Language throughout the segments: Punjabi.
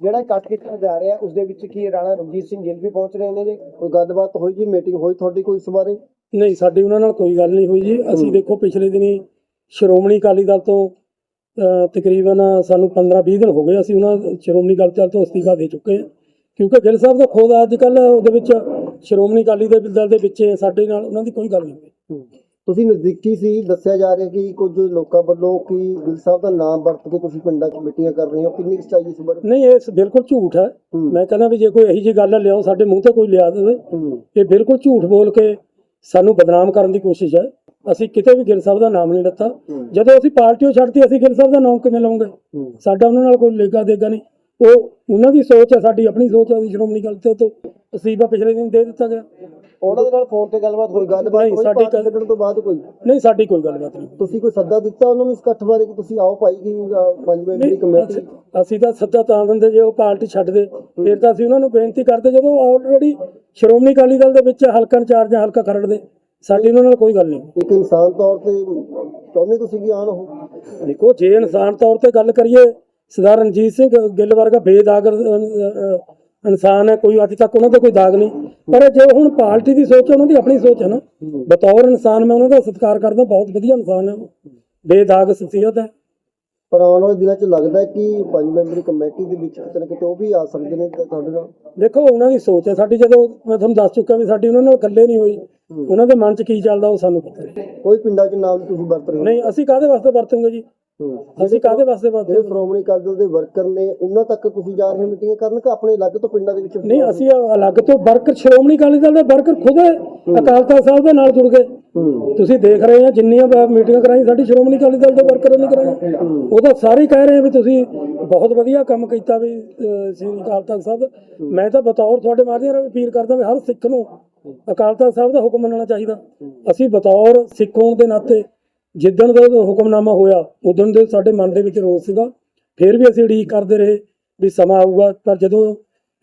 ਜਿਹੜਾ ਇਕੱਠ ਕੀਤਾ ਜਾ ਰਿਹਾ ਉਸ ਦੇ ਵਿੱਚ ਕੀ ਰਾਣਾ ਰਣਜੀਤ ਸਿੰਘ ਗਿੱਲ ਵੀ ਪਹੁੰਚ ਰਹੇ ਨੇ ਜੀ। ਕੋਈ ਗੱਲਬਾਤ ਹੋਈ ਜੀ? ਮੀਟਿੰਗ ਹੋਈ ਤੁਹਾਡੀ ਕੋਈ ਇਸ ਬਾਰੇ? ਨਹੀਂ ਸਾਡੀ ਉਹਨਾਂ ਨਾਲ ਕੋਈ ਗੱਲ ਨਹੀਂ ਹੋਈ ਜੀ। ਅਸੀਂ ਦੇਖੋ ਪਿਛਲੇ ਦਿਨੀ ਸ਼੍ਰੋਮਣੀ ਅਕਾਲੀ ਦਲ ਤੋਂ ਤਕਰੀਬਨ ਸਾਨੂੰ 15-20 ਦਿਨ ਹੋ ਗਏ ਅਸੀਂ ਉਹਨਾਂ ਸ਼੍ਰੋਮਣੀ ਅਕਾਲੀ ਦਲ ਤੋਂ ਅਸਤੀਫਾ ਦੇ ਚੁੱਕੇ ਹਾਂ। ਕਿਉਂਕਿ ਗਿੱਲ ਸਾਹਿਬ ਦਾ ਖੁਦ ਅੱਜ ਕੱਲ ਉਹਦੇ ਵਿੱਚ ਸ਼੍ਰੋਮਣੀ ਅਕਾਲੀ ਦੇ ਦਲ ਦੇ ਵਿੱਚ ਸਾਡੇ ਨਾਲ ਉਹਨਾਂ ਦੀ ਕੋਈ ਗੱਲ ਨਹੀਂ ਹੋਈ। ਤੁਸੀਂ ਨਜ਼ਦੀਕੀ ਸੀ ਦੱਸਿਆ ਜਾ ਰਿਹਾ ਕਿ ਕੁਝ ਲੋਕਾਂ ਵੱਲੋਂ ਕਿ ਗਿੱਲ ਸਾਹਿਬ ਦਾ ਨਾਮ ਵਰਤ ਕੇ ਤੁਸੀਂ ਪਿੰਡਾਂ 'ਚ ਮੀਟਿੰਗਾਂ ਕਰ ਰਹੇ ਹੋ ਕਿੰਨੀ ਸੱਚਾਈ ਇਸ ਬਾਰੇ? ਨਹੀਂ ਇਹ ਬਿਲਕੁਲ ਝੂਠ ਹੈ। ਮੈਂ ਕਹਿੰਦਾ ਵੀ ਜੇ ਕੋਈ ਇਹੀ ਜਿਹੀ ਗੱਲ ਲਿਆਓ ਸਾਡੇ ਮੂੰਹ ਤੇ ਕੋਈ ਲਿਆ ਦੇਵੇ। ਇਹ ਬਿਲਕੁਲ ਝੂਠ ਬੋਲ ਕੇ ਸਾਨੂੰ ਬਦਨਾਮ ਕਰਨ ਦੀ ਕੋਸ਼ਿਸ਼ ਹੈ। ਅਸੀਂ ਕਿਤੇ ਵੀ ਗਿੱਲ ਸਾਹਿਬ ਦਾ ਨਾਮ ਨਹੀਂ ਲਿੱਤਾ। ਜਦੋਂ ਅਸੀਂ ਪਾਰਟੀਓ ਛੱਡਤੀ ਅਸੀਂ ਗਿੱਲ ਸਾਹਿਬ ਦਾ ਨਾਮ ਕਿਵੇਂ ਲਵਾਂਗੇ? ਹੂੰ। ਸਾਡਾ ਉਹਨਾਂ ਨਾਲ ਕੋਈ ਲੇਗਾ ਦੇਗਾ ਨਹੀਂ। ਉਹ ਉਹਨਾਂ ਦੀ ਸੋਚ ਹੈ ਸਾਡੀ ਆਪਣੀ ਸੋਚ ਹੈ ਸ਼੍ਰੋਮਣੀ ਅਕਾਲੀ ਦਲ ਤੋਂ। ਅਸੀਬਾ ਪਿਛਲੇ ਦਿਨ ਦੇ ਦਿੱਤਾ ਗਿਆ। ਉਹਨਾਂ ਦੇ ਨਾਲ ਫੋਨ ਤੇ ਗੱਲਬਾਤ ਹੋਈ ਗੱਲਬਾਤ ਨਹੀਂ, ਹੋਈ ਸਾਡੀ ਪਾਰਟੀ ਗੱਲ- ਤੋਂ ਬਾਅਦ ਕੋਈ? ਨਹੀਂ ਸਾਡੀ ਕੋਈ ਗੱਲਬਾਤ ਨਹੀਂ ਤੁਸੀਂ ਕੋਈ ਸੱਦਾ ਦਿੱਤਾ ਉਹਨਾਂ ਨੂੰ ਇਸ ਇਕੱਠ ਬਾਰੇ ਕਿ ਤੁਸੀਂ ਆਓ ਭਾਈ ਕਿ ਅ, ਪੰਜ ਮੈਂਬਰੀ ਨਹੀਂ, ਕਮੇਟੀ? ਅਸੀਂ- ਅਸੀਂ ਤਾਂ ਸੱਦਾ ਤਾਂ ਦਿੰਦੇ ਜੇ ਉਹ ਪਾਰਟੀ ਛੱਡਦੇ ਫਿਰ ਤਾਂ ਅਸੀਂ ਉਹਨਾਂ ਨੂੰ ਬੇਨਤੀ ਕਰਦੇ ਜਦੋਂ ਆਲਰੇਡੀ ਸ਼੍ਰੋਮਣੀ ਅਕਾਲੀ ਦਲ ਦੇ ਵਿੱਚ ਹਲਕਾ ਇੰਚਾਰਜ ਜਾਂ ਹਲਕਾ ਖਰੜ ਦੇ ਸਾਡੀ ਉਹਨਾਂ ਨਾਲ ਕੋਈ ਗੱਲ ਨਹੀਂ ਇੱਕ ਇਨਸਾਨ ਤੌਰ ਤੇ ਚਾਹੁੰਦੇ ਤੁਸੀਂ ਕਿ ਆਣ ਉਹ? ਦੇਖੋ ਜੇ ਇਨਸਾਨ ਤੌਰ ਤੇ ਗੱਲ ਕਰੀਏ ਸਰਦਾਰ ਰਣਜੀਤ ਸਿੰਘ ਗਿੱਲ ਵਰਗਾ ਬੇਦਾਗ ਅਹ, ਅਹ, ਇਨਸਾਨ ਹੈ ਕੋਈ ਅੱਜ ਤੱਕ ਉਹਨਾਂ ਤੇ ਕੋਈ ਦਾਗ ਨਹੀਂ। ਪਰ ਜੇ ਹੁਣ ਪਾਰਟੀ ਦੀ ਸੋਚ ਹੈ ਉਹਨਾਂ ਦੀ ਆਪਣੀ ਸੋਚ ਹੈ ਨਾ। ਬਤੌਰ ਇਨਸਾਨ ਮੈਂ ਉਹਨਾਂ ਦਾ ਸਤਿਕਾਰ ਕਰਦਾ ਬਹੁਤ ਵਧੀਆ ਇਨਸਾਨ ਹੈ ਉਹ। ਬੇਦਾਗ ਸ਼ਖਸੀਅਤ ਹੈ। ਪਰ ਆਉਣ ਵਾਲੇ ਦਿਨਾਂ 'ਚ ਲੱਗਦਾ ਹੈ ਕਿ ਪੰਜ ਮੈਂਬਰੀ ਕਮੇਟੀ ਦੇ ਵਿੱਚ ਕਿਤੇ ਨਾ ਕਿਤੇ ਉਹ ਵੀ ਆ ਸਕਦੇ ਨੇ ਤੁਹਾਡੇ ਨਾਲ। ਦੇਖੋ ਉਹਨਾਂ ਦੀ ਸੋਚ ਹੈ। ਸਾਡੀ ਜਦੋਂ ਮੈਂ ਤੁਹਾਨੂੰ ਦੱਸ ਚੁੱਕਾ ਵੀ ਸਾਡੀ ਉਹਨਾਂ ਨਾਲ ਗੱਲੇ ਨਹੀਂ ਹੋਈ ਉਹਨਾਂ ਦੇ ਮਨ 'ਚ ਕੀ ਚੱਲਦਾ ਉਹ ਸਾਨੂੰ ਪਤਾ ਨਹੀਂ। ਕੋਈ ਪਿੰਡਾਂ 'ਚ ਨਾਮ ਤੁਸੀਂ ਵਰਤ ਰਹੇ ਹੋ? ਨਹੀਂ ਅਸੀਂ ਕਾਹਦੇ ਵਾਸਤੇ ਵਰਤਾਂਗੇ ਜੀ? ਹੂੰ। ਅਸੀਂ ਕਾਹਦੇ ਵਾਸਤੇ ਜਿਹੜੇ ਵਰਤਾਂਗੇ ਸ਼੍ਰੋਮਣੀ ਅਕਾਲੀ ਦਲ ਦੇ ਵਰਕਰ ਨੇ ਉਹਨਾਂ ਤੱਕ ਤੁਸੀਂ ਜਾ ਰਹੇ ਹੋ ਮੀਟਿੰਗਾਂ ਕਰਨ ਕਿ ਆਪਣੇ ਅਲੱਗ ਤੋਂ ਪਿੰਡਾਂ ਦੇ ਵਿੱਚ ਨਹੀਂ ਅਸੀਂ ਅਲੱਗ ਤੋਂ ਵਰਕਰ ਸ਼੍ਰੋਮਣੀ ਅਕਾਲੀ ਦਲ ਦੇ ਵਰਕਰ ਖੁਦ ਅਕਾਲ ਤਖਤ ਸਾਹਿਬ ਦੇ ਨਾਲ ਜੁੜ ਗਏ। ਹੂੰ। ਤੁਸੀਂ ਦੇਖ ਰਹੇ ਆ ਜਿੰਨੀਆਂ ਮੀਟਿੰਗਾਂ ਕਰਾਈ ਸਾਡੀ ਸ਼੍ਰੋਮਣੀ ਅਕਾਲੀ ਦਲ ਦੇ ਵਰਕਰਾਂ ਨੇ ਕਰਾਈਆਂ। ਉਹ ਤਾਂ ਸਾਰੇ ਹੀ ਕਹਿ ਰਹੇ ਆ ਵੀ ਤੁਸੀਂ ਬਹੁਤ ਵਧੀਆ ਕੰਮ ਕੀਤਾ ਵੀ ਸ੍ਰੀ ਅਕਾਲ ਤਖਤ ਸਾਹਿਬ। ਮੈਂ ਤਾਂ ਬਤੌਰ ਤੁਹਾਡੇ ਮਾਧਿਅਮ ਅਪੀਲ ਕਰਦਾ ਵੀ ਹਰ ਸਿੱਖ ਨੂੰ ਅਕਾਲ ਤਖਤ ਸਾਹਿਬ ਦਾ ਹੁਕਮ ਮੰਨਣਾ ਚਾਹੀਦਾ। ਅਸੀਂ ਬਤੌਰ ਸਿੱਖ ਹੋਣ ਦੇ ਨਾਤੇ ਜਿੱਦਣ ਦਾ ਉਹ ਹੁਕਮਨਾਮਾ ਹੋਇਆ ਉਦੋਂ ਦੇ ਸਾਡੇ ਮਨ ਦੇ ਵਿੱਚ ਰੋਸ ਸੀਗਾ। ਫਿਰ ਵੀ ਅਸੀਂ ਉਡੀਕ ਕਰਦੇ ਰਹੇ ਵੀ ਸਮਾਂ ਆਊਗਾ ਪਰ ਜਦੋਂ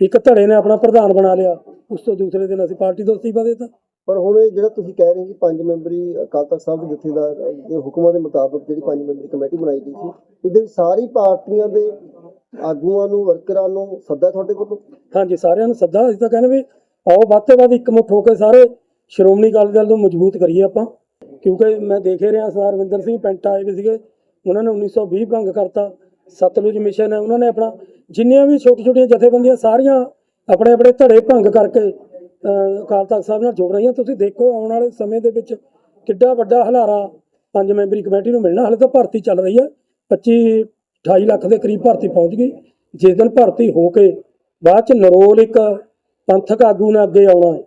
ਇੱਕ ਧੜੇ ਨੇ ਆਪਣਾ ਪ੍ਰਧਾਨ ਬਣਾ ਲਿਆ ਉਸ ਤੋਂ ਦੂਸਰੇ ਦਿਨ ਅਸੀਂ ਪਾਰਟੀ ਤੋਂ ਅਸਤੀਫਾ ਦਿੱਤਾ। ਪਰ ਹੁਣ ਇਹ ਜਿਹੜਾ ਤੁਸੀਂ ਕਹਿ ਰਹੇ ਕਿ ਪੰਜ ਮੈਂਬਰੀ ਅਕਾਲ ਤਖਤ ਸਾਹਿਬ ਦੇ ਜਥੇਦਾਰ ਦੇ ਹੁਕਮਾਂ ਦੇ ਮੁਤਾਬਕ ਜਿਹੜੀ ਪੰਜ ਮੈਂਬਰੀ ਕਮੇਟੀ ਬਣਾਈ ਗਈ ਸੀ ਇਹਦੇ ਵਿੱਚ ਸਾਰੀ ਪਾਰਟੀਆਂ ਦੇ ਆਗੂਆਂ ਨੂੰ ਵਰਕਰਾਂ ਨੂੰ ਸੱਦਾ ਤੁਹਾਡੇ ਕੋਲ? ਹਾਂਜੀ ਸਾਰਿਆਂ ਨੂੰ ਸੱਦਾ ਅਸੀਂ ਤਾਂ ਕਹਿੰਦੇ ਵੀ ਆਓ ਵੱਧ ਤੋਂ ਵੱਧ ਇਕਮੁੱਠ ਹੋ ਕੇ ਸਾਰੇ ਸ਼੍ਰੋਮਣੀ ਅਕਾਲੀ ਦਲ ਨੂੰ ਮਜ਼ਬੂਤ ਕਰੀਏ ਆਪਾਂ। ਕਿਉਂਕਿ ਮੈਂ ਦੇਖ ਰਿਹਾ ਸਰਦਾਰ ਸਿੰਘ ਪੈਂਟਾ ਆਏ ਵੀ ਸੀਗੇ, ਉਹਨਾਂ ਨੇ 1920 ਭੰਗ ਕਰਤਾ। ਸਤਲੁਜ ਮਿਸ਼ਨ ਹੈ, ਉਹਨਾਂ ਨੇ ਆਪਣਾ ਜਿੰਨੀਆਂ ਵੀ ਛੋਟੀ ਛੋਟੀਆਂ ਜਥੇਬੰਦੀਆਂ ਸਾਰੀਆਂ ਆਪਣੇ ਆਪਣੇ ਧੜੇ ਭੰਗ ਕਰਕੇ ਅਕਾਲ ਤਖਤ ਸਾਹਿਬ ਨਾਲ ਜੁੜ ਰਹੀਆਂ। ਤੁਸੀਂ ਦੇਖੋ, ਆਉਣ ਵਾਲੇ ਸਮੇਂ ਦੇ ਵਿੱਚ ਕਿੱਡਾ ਵੱਡਾ ਹਲਾਰਾ ਪੰਜ ਮੈਂਬਰੀ ਕਮੇਟੀ ਨੂੰ ਮਿਲਣਾ। ਹਾਲੇ ਤਾਂ ਭਰਤੀ ਚੱਲ ਰਹੀ ਹੈ। 25 28 ਲੱਖ ਦੇ ਕਰੀਬ ਭਰਤੀ ਪਹੁੰਚ ਗਈ। ਜਿਸ ਦਿਨ ਭਰਤੀ ਹੋ ਕੇ ਬਾਅਦ ਚ ਨਰੋਲ ਇੱਕ ਪੰਥਕ ਆਗੂ ਨੇ ਅੱਗੇ ਆਉਣਾ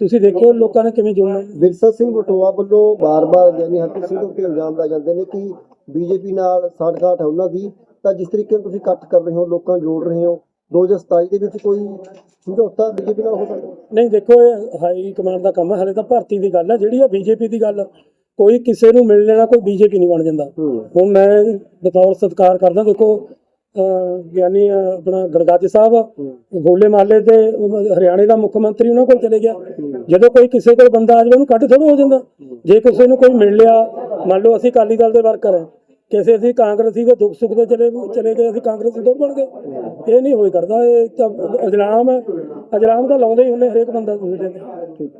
ਤੁਸੀਂ ਦੇਖੋ ਲੋਕਾਂ ਨੇ ਕਿਵੇਂ ਜੁੜਨਾ। ਹੈ। ਵਿਰਸਾ ਸਿੰਘ ਬਟੋਆ ਵੱਲੋਂ ਬਾਰ-ਬਾਰ ਗਿਆਨੀ ਹਰਪ੍ਰੀਤ ਸਿੰਘ ਉੱਤੇ ਇਲਜ਼ਾਮ ਲਾਏ ਜਾਂਦੇ ਨੇ ਕਿ ਬੀਜੇਪੀ ਨਾਲ ਸਾਠਗਾਠ ਹੈ ਉਹਨਾਂ ਦੀ। ਤਾਂ ਜਿਸ ਤਰੀਕੇ ਨਾਲ ਤੁਸੀਂ ਇਕੱਠ ਕਰ ਰਹੇ ਹੋ ਲੋਕਾਂ ਜੋੜ ਰਹੇ ਹੋ 2027 ਦੇ ਵਿੱਚ ਕੋਈ ਸਮਝੌਤਾ ਬੀਜੇਪੀ ਨਾਲ ਹੋ ਸਕਦਾ? ਨਹੀਂ ਦੇਖੋ ਇਹ ਹਾਈ ਕਮਾਂਡ ਦਾ ਕੰਮ ਹੈ ਹਲੇ ਤਾਂ ਭਰਤੀ ਦੀ ਗੱਲ ਹੈ ਜਿਹੜੀ ਆ ਬੀਜੇਪੀ ਦੀ ਗੱਲ ਕੋਈ ਕਿਸੇ ਨੂੰ ਮਿਲ ਲੈਣਾ ਕੋਈ ਬੀਜੇਪੀ ਨਹੀਂ ਬਣ ਜਾਂਦਾ। ਹੁਣ ਮੈਂ ਬਤੌਰ ਸਤਿਕਾਰ ਕਰਦਾ ਦੇਖੋ ਅਹ, ਆਪਣਾ ਗੜਗੱਜ ਸਾਹਿਬ ਹੋਲੇ ਮਹੱਲੇ ਤੇ ਉਹ ਹਰਿਆਣੇ ਦਾ ਮੁੱਖ ਮੰਤਰੀ ਉਹਨਾਂ ਕੋਲ ਚਲੇ ਗਿਆ। ਜਦੋਂ ਕੋਈ ਕਿਸੇ ਕੋਲ ਬੰਦਾ ਆ ਜਾਵੇ ਉਹਨੂੰ ਕੱਢ ਥੋੜਾ ਹੋ ਜਾਂਦਾ। ਜੇ ਕਿਸੇ ਨੂੰ ਕੋਈ ਮਿਲ ਲਿਆ ਮੰਨ ਲਓ ਅਸੀਂ ਅਕਾਲੀ ਦਲ ਦੇ ਵਰਕਰ ਹਾਂ ਕਿਸੇ ਅਸੀਂ ਕਾਂਗਰਸੀ ਦੇ ਦੁੱਖ ਸੁੱਖ ਦੇ ਚਲੇ ਚਲੇ ਗਏ ਅਸੀਂ ਕਾਂਗਰਸੀ ਥੋੜ ਬਣ ਗਏ। ਇਹ ਨਹੀਂ ਹੋਈ ਕਰਦਾ ਇਹ ਤਾਂ ਅਜਰਾਮ ਹੈ। ਅਜਰਾਮ ਤਾਂ ਲਾਉਂਦੇ ਹੀ ਹੁੰਦੇ ਹਰੇਕ ਬੰਦਾ। ਦੂਜੇ ਤੇ ਠੀਕ।